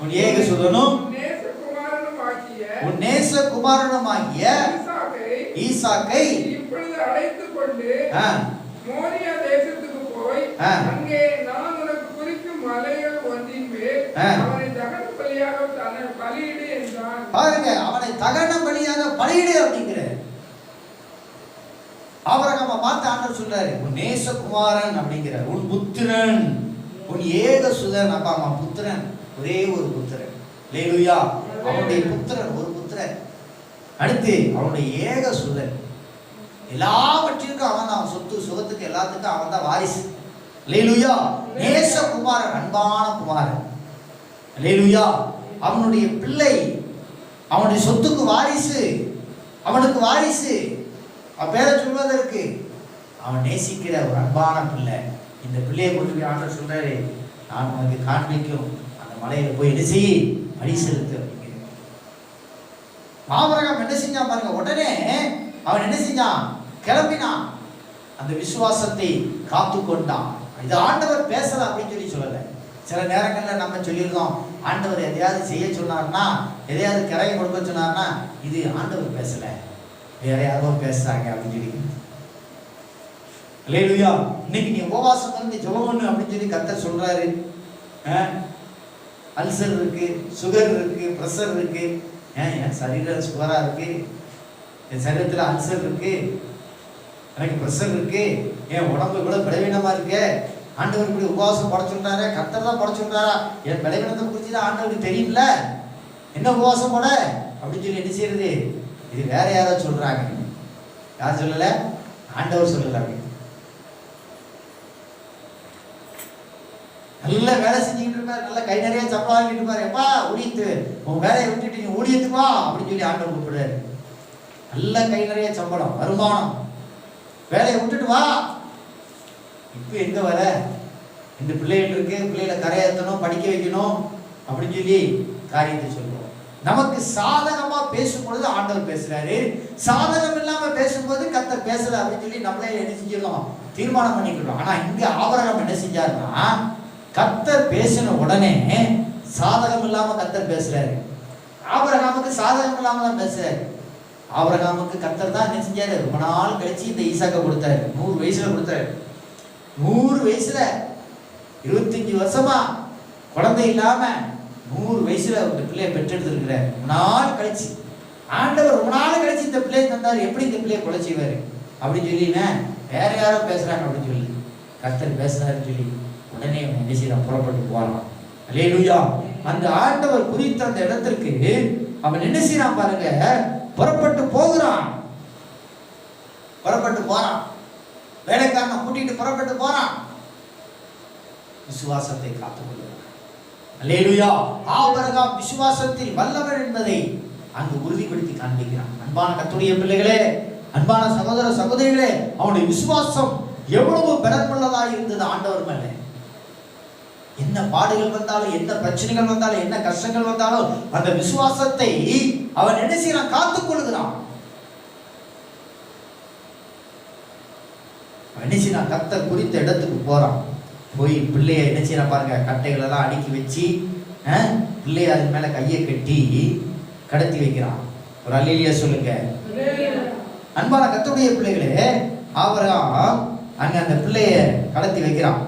உன் நேசகுமாரனும் ஆகிய உன் நேசகுமாரனுமாகிய ஈசாக்கை ஈசாக்கை இப்பொழுது அழைத்துக் கொண்டு மோரியா தேசத்துக்கு போய். அங்கே நான் உனக்கு குறிக்கும் மலைகள் ஒன்றின் மேல். அவனை தகன பலியாக பலியிடு என்றான். பாருங்க அவனை தகன பலியாக பலியிடு அப்படிங்கிற. ஆபரகாம பார்த்து ஆண்டவர் சொல்றாரு உன் நேசகுமாரன் அப்படிங்கிறார் உன் புத்திரன். உன் ஏக சுதன் அப்பா அம்மா புத்திரன். ஒரே ஒரு புத்திரன். லேலுயா அவனுடைய புத்திரன் ஒரு புத்திரன். அடுத்து அவனுடைய ஏக சுதன். எல்லாவற்றிற்கும் அவன் தான். சொத்து சுகத்துக்கு எல்லாத்துக்கும் அவன் தான் வாரிசு. லேலுயா நேச குமாரன் அன்பான குமாரன். லேலுயா அவனுடைய பிள்ளை அவனுடைய சொத்துக்கு வாரிசு. அவனுக்கு வாரிசு. அவன் பேரை சொல்வதற்கு அவன் நேசிக்கிற ஒரு அன்பான பிள்ளை. இந்த பிள்ளையை கொண்டு போய் ஆண்டவர் சொல்றாரு நான் உனக்கு காண்பிக்கும் மலையில போய் என்ன செய்யி பலி செலுத்து அப்படிங்கிறார் ஆபிரகாம் என்ன செஞ்சான் பாருங்க உடனே அவன் என்ன செஞ்சான்? கிளம்பினான். அந்த விசுவாசத்தை காத்து கொண்டான் இது ஆண்டவர் பேசல அப்படின்னு சொல்லி சொல்லல. சில நேரங்களில் நம்ம சொல்லியிருந்தோம் ஆண்டவர் எதையாவது செய்ய சொன்னார்னா எதையாவது கிரைய கொடுக்க சொன்னார்னா இது ஆண்டவர் பேசல. வேற யாரோ பேசுறாங்க அப்படின்னு சொல்லி இல்லையா இன்னைக்கு நீ உபவாசம் பண்ணி ஜெபம் பண்ணு அப்படின்னு சொல்லி கத்த சொல்றாரு. அல்சர் இருக்கு சுகர் இருக்கு ப்ரெஷர் இருக்கு. ஏன்? என் சரீரம் சுகராக இருக்கு. என் சரீரத்தில் அல்சர் இருக்கு. எனக்கு ப்ரெஷர் இருக்கு. என் உடம்பு இவ்வளோ பலவீனமாக இருக்கு? ஆண்டவர் இப்படி உபவாசம் பட கத்தர் தான் படைச்சுட்டாரா என் பலவீனத்தை குறித்து தான் ஆண்டவருக்கு தெரியல என்ன உபவாசம் போட அப்படின்னு சொல்லி என்ன செய்யறது? இது வேற யாரோ சொல்றாங்க. யார் சொல்லலை? ஆண்டவர் சொல்லலை. அப்படின்னு நல்ல வேலை செஞ்சுக்கிட்டு இருப்பார் நல்ல கை நிறைய சம்பளம் வாங்கிட்டு இருப்பாரு எப்பா ஊழியத்து உன் வேலையை விட்டுட்டு நீ ஊழியத்துக்கு அப்படின்னு சொல்லி ஆண்டவர் கூப்பிடுறாரு. நல்ல கை நிறைய சம்பளம் வருமானம். வேலையை விட்டுட்டு வா. இப்போ எங்க வர இந்த பிள்ளைகள் இருக்கு பிள்ளைகளை கரையேற்றணும் படிக்க வைக்கணும் அப்படின்னு சொல்லி காரியத்தை சொல்லுவோம் நமக்கு சாதகமா பேசும்பொழுது ஆண்டவர் பேசுறாரு. சாதகம் இல்லாம பேசும்போது கத்த பேசல அப்படின்னு சொல்லி நம்மளே என்ன செஞ்சிடலாம்? தீர்மானம் பண்ணிக்கிறோம் ஆனா இங்க ஆபரகம் என்ன செஞ்சாருன்னா கத்தர் பேசின உடனே சாதகம் இல்லாம கத்தர் பேசுறாரு. ஆபரகாமுக்கு சாதகம் இல்லாம தான் பேசுறாரு. ஆபரகாமுக்கு கத்தர் தான் என்ன செஞ்சாரு? ரொம்ப நாள் கழிச்சு இந்த ஈசாக்க கொடுத்தாரு. நூறு வயசுல கொடுத்தாரு. நூறு வயசுல இருபத்தஞ்சு வருஷமா குழந்தை இல்லாம நூறு வயசுல இந்த பிள்ளையை பெற்றெடுத்திருக்கிறார். ரொம்ப நாள் கழிச்சு. ஆண்டவர் ரொம்ப நாள் கழிச்சு இந்த பிள்ளையை தந்தார். எப்படி இந்த பிள்ளையை கொலை அப்படின்னு சொல்லினேன் வேற யாரோ பேசுறாங்க அப்படின்னு சொல்லி. கத்தர் பேசுறாருன்னு சொல்லி. உடனே என்ன செய்யலாம் புறப்பட்டு போறான். அல்லேலூயா அந்த ஆண்டவர் குறித்த அந்த இடத்திற்கு அவன் என்ன செய்யறான் பாருங்க புறப்பட்டு போகிறான். புறப்பட்டு போறான். வேலைக்காரனை கூட்டிட்டு புறப்பட்டு போறான். விசுவாசத்தை காத்துக்கொள்கிறான் அல்லேலூயா ஆபரகாம் விசுவாசத்தில் வல்லவர் என்பதை அங்கு உறுதிப்படுத்தி காண்பிக்கிறான். அன்பான கத்துடைய பிள்ளைகளே அன்பான சகோதர சகோதரிகளே அவனுடைய விசுவாசம் எவ்வளவு பெறமுள்ளதாக இருந்தது ஆண்டவர் மேலே. என்ன பாடுகள் வந்தாலும் என்ன பிரச்சனைகள் வந்தாலும் என்ன கஷ்டங்கள் வந்தாலும் அந்த விசுவாசத்தை அவன் என்ன செய்யறான்? காத்துக் கொள்கிறான். என்ன செய்யறான்? கத்த குறித்த இடத்துக்கு போறான். போய் பிள்ளைய என்ன செய்யறான் பாருங்க கட்டைகள் எல்லாம் அடுக்கி வச்சு பிள்ளைய அது மேல கையை கட்டி கடத்தி வைக்கிறான். ஒரு அல்லிலியா சொல்லுங்க. அன்பான கத்துடைய பிள்ளைகளே அவரா அங்க அந்த பிள்ளைய கடத்தி வைக்கிறான்.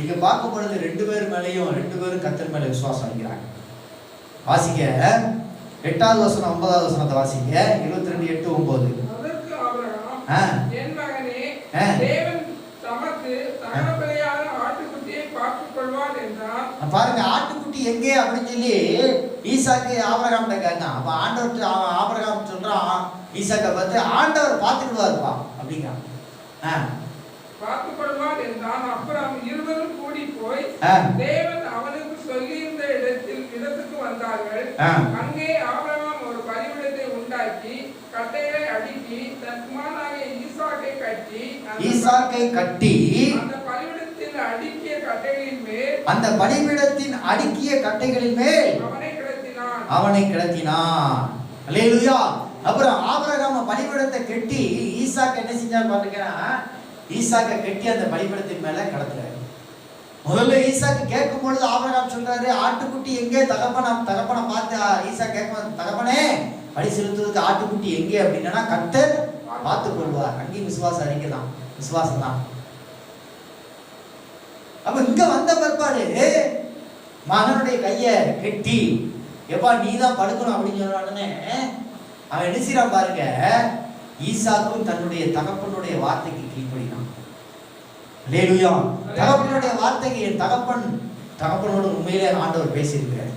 இங்க பார்க்கும் பொழுது ரெண்டு பேர் மேலேயும் ரெண்டு பேரும் கத்தர் மேல விசுவாசம் வைக்கிறாங்க. வாசிக்க எட்டாவது வசனம் ஒன்பதாவது வசனத்தை வாசிக்க இருபத்தி ரெண்டு எட்டு ஒன்பது. பாருங்க ஆட்டுக்குட்டி எங்கே அப்படின்னு சொல்லி ஈசாக்கு ஆபரகாம்கிட்ட கேட்டான். அப்ப ஆண்டவர் ஆபரகாம் சொல்றான் ஈசாக்கை பார்த்து ஆண்டவர் பார்த்துக்குவாருப்பா அப்படிங்கிறான். கொள்வார் என்றான். அப்புறம் இருவரும் கூடி போய் தேவன் அவனுக்கு சொல்லியிருந்த இடத்தில் இடத்துக்கு வந்தார்கள். அங்கே ஆபிரகாம் ஒரு பலிபீடத்தை உண்டாக்கி கட்டைகளை அடுக்கி தன் குமாரனாகிய ஈசாக்கை கட்டி ஈசாக்கை கட்டி அந்த பலிபீடத்தில் அடுக்கிய கட்டைகளின் மேல் அந்த பலிபீடத்தின் அடுக்கிய கட்டைகளின் மேல் அவனை கிடத்தினான். அவனை கிடத்தினான். அப்புறம் ஆபிரகாம பலிபீடத்தை கட்டி ஈசாக்கு என்ன செஞ்சார் பாருங்கன்னா ஈசாக்கை கட்டி அந்த பலிபடத்தின் மேல கடத்துறாரு. முதல்ல ஈசாக்கு கேட்கும் பொழுது ஆபரகாம் சொல்றாரு ஆட்டுக்குட்டி எங்கே? தகப்பன தகப்பனை பார்த்து ஈசா கேட்கும் தகப்பனே பலி செலுத்துவதற்கு ஆட்டுக்குட்டி எங்கே? அப்படின்னா கத்தர் பார்த்து கொள்வார். அங்கேயும் விசுவாசம் அறிக்கைதான் விசுவாசம் தான். அப்ப இங்க வந்த பிற்பாடு மகனுடைய கைய கட்டி எப்பா நீ தான் படுக்கணும் அப்படின்னு சொன்ன உடனே அவன் என்ன செய்யறான் பாருங்க ஈசாக்கும் தன்னுடைய தகப்பனுடைய வார்த்தைக்கு கீழ்ப்படினான். லேலுயா தகப்பனுடைய வார்த்தைக்கு என் தகப்பன் தகப்பனோடு உண்மையிலே ஆண்டவர் பேசியிருக்கிறார்.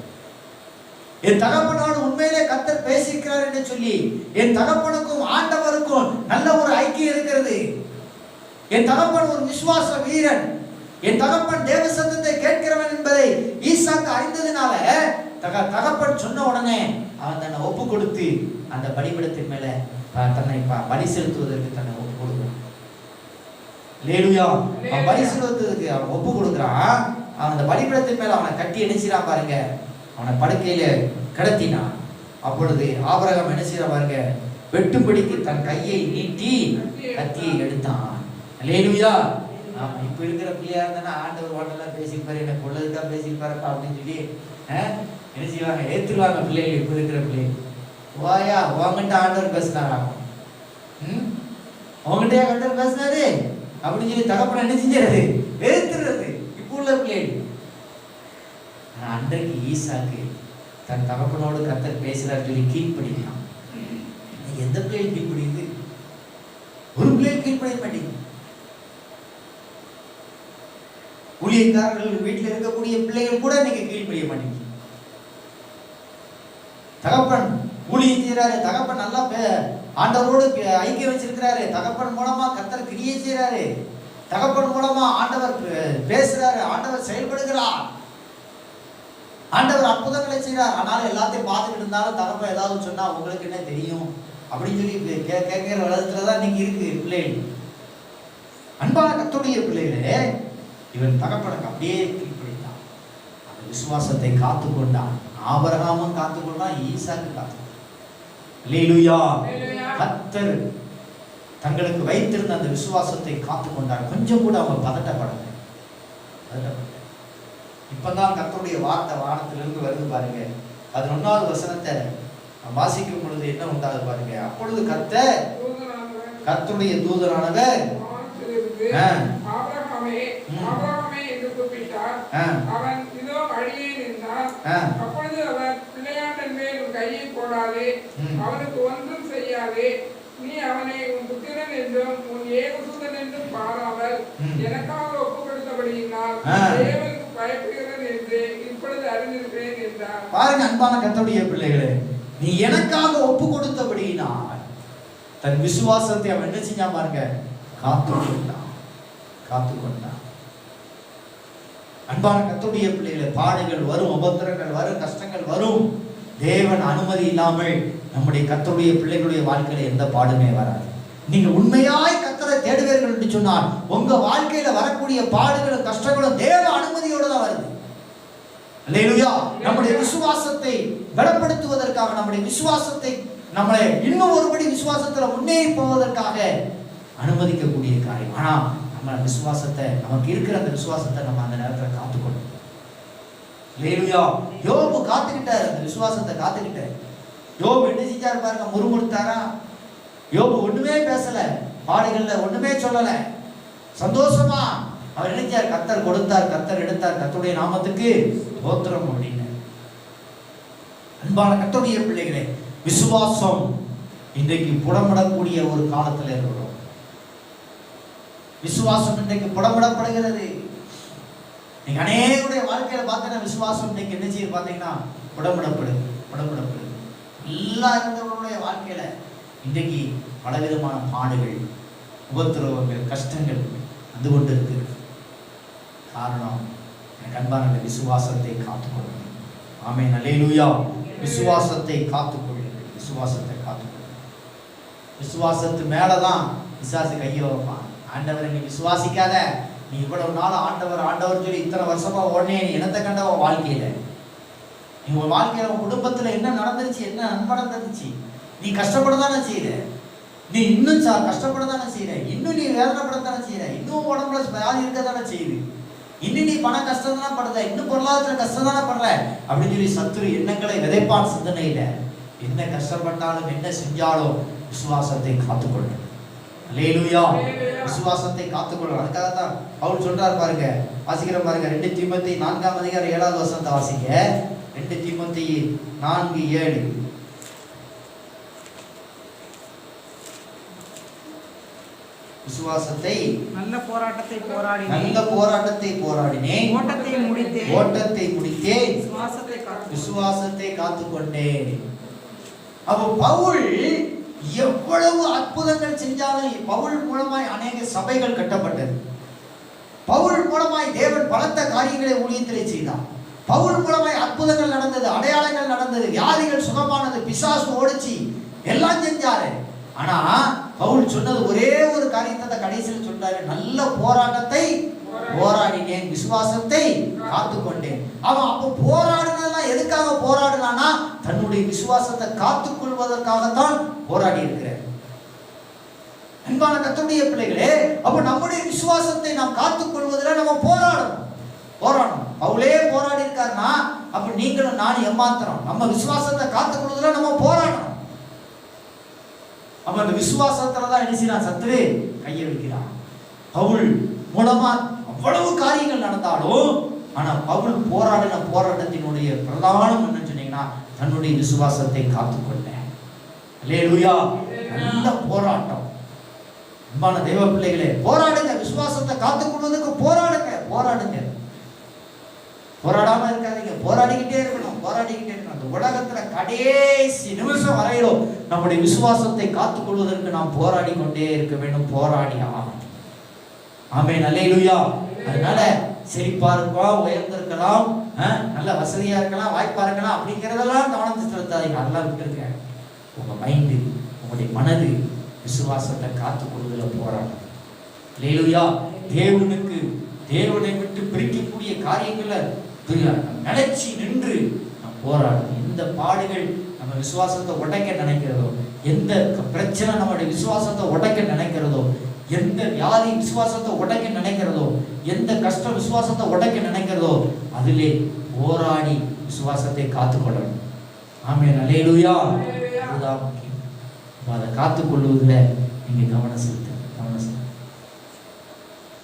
என் தகப்பனோடு உண்மையிலே கத்தர் பேசியிருக்கிறார் என்று சொல்லி என் தகப்பனுக்கும் ஆண்டவருக்கும் நல்ல ஒரு ஐக்கியம் இருக்கிறது. என் தகப்பன் ஒரு விசுவாச வீரன். என் தகப்பன் தேவ சத்தத்தை கேட்கிறவன் என்பதை ஈசாக்கு அறிந்ததுனால தக தகப்பன் சொன்ன உடனே அவன் தன்னை ஒப்பு கொடுத்து அந்த பலிபீடத்தின் மேலே தன்னை ப- பலி செலுத்துவதற்கு தன்னை ஒப்பு கொடுக்கிறான். லேலுயா அவன் பலி செலுத்துவதற்கு அவன் ஒப்பு கொடுக்குறான். அவன் அந்த பலிபீடத்தின் மேல அவனை கட்டி இணைச்சிடான் பாருங்க. அவனை படுக்கையில கிடத்தினான். அப்பொழுது ஆபரகம் செய்யறான் பாருங்க. வெட்டுப்படிக்கு தன் கையை நீட்டி கத்தியை எடுத்தான். லேலுயா ஆமா இப்ப இருக்கிற பிள்ளையா இருந்தா ஆண்டவர் ஹோட்டல்லாம் பேசிப்பாரு என்ன கொள்ளதுக்கா பேசிப்பாருப்பா அப்படின்னு சொல்லி என்ன செய்வாங்க? ஏத்துருவாங்க பிள்ளைகள் இப்ப இருக்கிற பிள்ளைகள். வாயா உங்ககிட்ட ஆண்டவர் பேசினாராம் ம்? உங்ககிட்டயா ஆண்டவர் பேசினாரு? அப்படின்னு சொல்லி தகப்பன என்ன செஞ்சாரு ஏத்துறது இப்போ உள்ள பிள்ளைகள் அன்றைக்கு ஈசாக்கு தன் தகப்பனோடு கத்தர் பேசுறாரு சொல்லி கீழ்ப்படிக்கிறான். எந்த பிள்ளைகள் கீழ்ப்படியுது? ஒரு பிள்ளைகள் கீழ்ப்படிய மாட்டேங்குது. ஊழியக்காரர்கள் வீட்டில் இருக்கக்கூடிய பிள்ளைகள் கூட இன்னைக்கு கீழ்ப்படிய மாட்டேங்குது. தகப்பன் ஊழியம் செய்யறாரு தகப்பன் நல்லா பே- ஆண்டவரோடு பே- ஐக்கியம் வச்சிருக்கிறாரு. தகப்பன் மூலமா கத்தர் கிரியை செய்யறாரு தகப்பன் மூலமா ஆண்டவர் பேசுறாரு. ஆண்டவர் செயல்படுகிறார். ஆண்டவர் அற்புதங்களை செய்றார். ஆனாலும் எல்லாத்தையும் பார்த்துக்கிட்டு இருந்தாலும் தகப்பன் ஏதாவது சொன்னா உங்களுக்கு என்ன தெரியும்? அப்படின்னு சொல்லி கே- கேட்கிற வளர்த்துல தான் இன்னைக்கு இருக்கு பிள்ளைகள். அன்பான கத்துடைய பிள்ளைகளே இவன் தகப்பனுக்கு அப்படியே கீழ்ப்படித்தான் அந்த விசுவாசத்தை காத்து கொண்டான் ஆபரகாமும் காத்து கொண்டான் ஈசாக்கு காத்து அல்லேலூயா கத்தர் தங்களுக்கு வைத்திருந்த அந்த விசுவாசத்தை காத்து கொண்டார் கொஞ்சம் கூட அவங்க பதட்டப்படலை. பதட்டப்படலை. இப்பதான் கர்த்தருடைய வார்த்தை வானத்திலிருந்து வருது பாருங்க. பதினொன்னாவது வசனத்தை வாசிக்கும் பொழுது என்ன உண்டாது பாருங்க? அப்பொழுது தூதனானவர் கர்த்தருடைய தூதரானவர் அவன் இதோ வழியே நின்றான் ஆ, அப்பொழுது அவர் பிள்ளையாண்டன் மேல் உன் கையை போடாதே. அவனுக்கு ஒன்றும் செய்யாதே. நீ அவனை உன் புத்திரன் என்றும் உன் ஏகசுதன் என்றும் பாராமல். எனக்காக ஒப்பு கொடுத்தபடியினால். தேவனுக்கு பயப்படுகிறேன் என்று இப்பொழுது அறிந்திருக்கிறேன் என்றார். பாருங்க அன்பான கர்த்தருடைய பிள்ளைகளே நீ எனக்காக ஒப்பு கொடுத்தபடியினால் தன் விசுவாசத்தை அவன் என்ன செஞ்சான் பாருங்க? காத்து கொண்டான். காத்து கொண்டான். அன்பான கர்த்தருடைய பிள்ளைகளே பாடுகள் வரும் உபத்திரங்கள் வரும் கஷ்டங்கள் வரும். தேவன் அனுமதி இல்லாமல் நம்முடைய கத்தருடைய பிள்ளைகளுடைய வாழ்க்கையில எந்த பாடுமே வராது. நீங்க உண்மையாய் கத்தரை தேடுவீர்கள் என்று சொன்னால் உங்க வாழ்க்கையில வரக்கூடிய பாடுகளும் கஷ்டங்களும் தேவ அனுமதியோடு தான் வருது. இல்லையா நம்முடைய விசுவாசத்தை பலப்படுத்துவதற்காக நம்முடைய விசுவாசத்தை நம்மளை இன்னும் ஒருபடி விசுவாசத்துல முன்னேறி போவதற்காக அனுமதிக்கக்கூடிய காரியம். ஆனா நம்ம விசுவாசத்தை நமக்கு இருக்கிற அந்த விசுவாசத்தை நம்ம அந்த நேரத்தில் காத்துக்கொள்ளணும் இல்லையா காத்துக்கிட்டாரு அந்த விசுவாசத்தை காத்துக்கிட்டாரு. யோபு என்ன செஞ்சாரு பாருங்க முறுமுறுத்தாரா? யோபு ஒண்ணுமே பேசல பாடுகள்ல ஒண்ணுமே சொல்லல. சந்தோஷமா. அவர் நினைச்சார் கத்தர் கொடுத்தார் கத்தர் எடுத்தார் கத்தருடைய நாமத்துக்கு தோத்திரம் அப்படின்னு அன்பான கத்தருடைய பிள்ளைகளே விசுவாசம் இன்றைக்கு புடமிடக்கூடிய ஒரு காலத்துல இருக்கிறோம். விசுவாசம் இன்றைக்கு புடமிடப்படுகிறது. நீங்க அநேகருடைய வாழ்க்கையில பார்த்தீங்கன்னா விசுவாசம் இன்னைக்கு என்ன செய்ய பார்த்தீங்கன்னா? புடமிடப்படுது புடமிடப்படுது எல்லா இருந்தவர்களுடைய வாழ்க்கையில இன்றைக்கு பலவிதமான பாடுகள் உபத்திரவங்கள் கஷ்டங்கள் வந்து கொண்டு இருக்கு. காரணம் எனக்கு அன்பான விசுவாசத்தை காத்துக்கொள்ளுங்கள். ஆமே நல்லேலூயா விசுவாசத்தை காத்துக்கொள்ளுங்கள். விசுவாசத்தை காத்துக்கொள்ளுங்கள். விசுவாசத்து மேலதான் விசுவாசி கையை வைப்பான். ஆண்டவர் நீ விசுவாசிக்காத நீ இவ்வளவு நாள் ஆண்டவர் ஆண்டவர் சொல்லி இத்தனை வருஷமா உடனே நீ இனத்தை கண்ட உன் வாழ்க்கையில. நீ உன் வாழ்க்கையில உன் குடும்பத்துல என்ன நடந்துருச்சு என்ன நன்மை நடந்துருச்சு? நீ கஷ்டப்படதானே செய்யற நீ இன்னும் கஷ்டப்பட தானே செய்யற இன்னும் நீ வேதனைப்படத்தானே செய்யற இன்னும் உடம்புல வியாதி இருக்கதானே செய்யுது இன்னும் நீ பண கஷ்டம் தானே படுற இன்னும் பொருளாதாரத்துல கஷ்டம் தானே படுற அப்படின்னு சொல்லி சத்துரு எண்ணங்களை விதைப்பான் சிந்தனையில. என்ன கஷ்டப்பட்டாலும் என்ன செஞ்சாலும் விசுவாசத்தை காத்துக்கொள்ளும். அல்லேலூயா விசுவாசத்தை காத்துக்கொள்ளும். அதுக்காக தான் அவர் சொல்றார் பாருங்க. வாசிக்கிற பாருங்க. ரெண்டு தீமத்தி நான்காம் அதிகாரம் ஏழாவது வசனத்தை வாசிங்க. ரெண்டு தீமத்தி நான்கு ஏழு. விசுவாசத்தை நல்ல போராட்டத்தை போராடினேன். நல்ல போராட்டத்தை போராடினேன். ஓட்டத்தை முடித்தேன். ஓட்டத்தை முடித்தேன். விசுவாசத்தை காத்து விசுவாசத்தை காத்துக்கொண்டேன். அப்போ பவுல் எவ்வளவு அற்புதங்கள் செஞ்சாலும் பவுல் மூலமாய் அநேக சபைகள் கட்டப்பட்டது. பவுல் மூலமாய் தேவன் பலத்த காரியங்களை ஊழியத்திலே செய்தார். பவுல் மூலமாய் அற்புதங்கள் நடந்தது அடையாளங்கள் நடந்தது வியாதிகள் சுகமானது பிசாசு ஓடிச்சு எல்லாம் செஞ்சாரு. ஆனா பவுல் சொன்னது ஒரே ஒரு காரியத்தை அந்த கடைசியில் சொன்னாரு நல்ல போராட்டத்தை போராடினேன் விசுவாசத்தை காத்துக்கொண்டேன். அவன் அப்போ போராடினதெல்லாம் எதுக்காக போராடினானா தன்னுடைய விசுவாசத்தை காத்துக்கொள்வதற்காகத்தான் போராடி இருக்கிறார் அன்பான கத்தருடைய பிள்ளைகளே அப்ப நம்முடைய விசுவாசத்தை நாம் காத்துக்கொள்வதில் நம்ம போராடணும். போராடணும். அவளே போராடி இருக்காருன்னா அப்ப நீங்களும் நானும் ஏமாத்துறோம். நம்ம விசுவாசத்தை காத்துக்கொள்வதில் நம்ம போராடணும். அப்ப அந்த விசுவாசத்துல தான் என்ன சத்துவே சத்துரு கையை வைக்கிறான். பவுல் மூலமா அவ்வளவு காரியங்கள் நடந்தாலும் ஆனா பவுல் போராடின போராட்டத்தினுடைய பிரதானம் என்னன்னு சொன்னீங்கன்னா தன்னுடைய விசுவாசத்தை காத்துக்கொள்ள அல்லேலூயா! நல்ல போராட்டம். அன்பான தெய்வ பிள்ளைகளே போராடுங்க. விசுவாசத்தை காத்துக்கொள்வதற்கு போராடுங்க. போராடுங்க. போராடாம இருக்காதீங்க. போராடிக்கிட்டே இருக்கணும். போராடிக்கிட்டே இருக்கணும். அந்த உலகத்துல கடைசி நிமிஷம் வரையிலும் நம்முடைய விசுவாசத்தை காத்துக்கொள்வதற்கு நாம் போராடி கொண்டே இருக்க வேண்டும். போராடி ஆகணும். ஆமே நல்லேலூயா அதனால செழிப்பா இருக்கலாம் உயர்ந்திருக்கலாம் நல்ல வசதியா இருக்கலாம் வாய்ப்பா இருக்கலாம் அப்படிங்கிறதெல்லாம் கவனத்தை செலுத்தாதீங்க நல்லா விட்டுருங்க. உங்க மைண்டு உங்களுடைய மனது விசுவாசத்தை காத்து கொடுதல போராடும் இல்லையா தேவனுக்கு தேவனை விட்டு பிரிக்கக்கூடிய காரியங்களை நினைச்சு நின்று நாம் போராடணும். எந்த பாடுகள் நம்ம விசுவாசத்தை உடைக்க நினைக்கிறதோ எந்த பிரச்சனை நம்முடைய விசுவாசத்தை உடைக்க நினைக்கிறதோ எந்த வியாதி விசுவாசத்தை உடைக்க நினைக்கிறதோ எந்த கஷ்டம் விசுவாசத்தை உடைக்க நினைக்கிறதோ அதிலே போராடி விசுவாசத்தை காத்துக்கொள்ளணும். ஆமே நல்லேலூயா அதுதான் முக்கியம். அதை காத்துக்கொள்வதில் நீங்க கவனம் செலுத்துங்க. கவனம் செலுத்துங்க.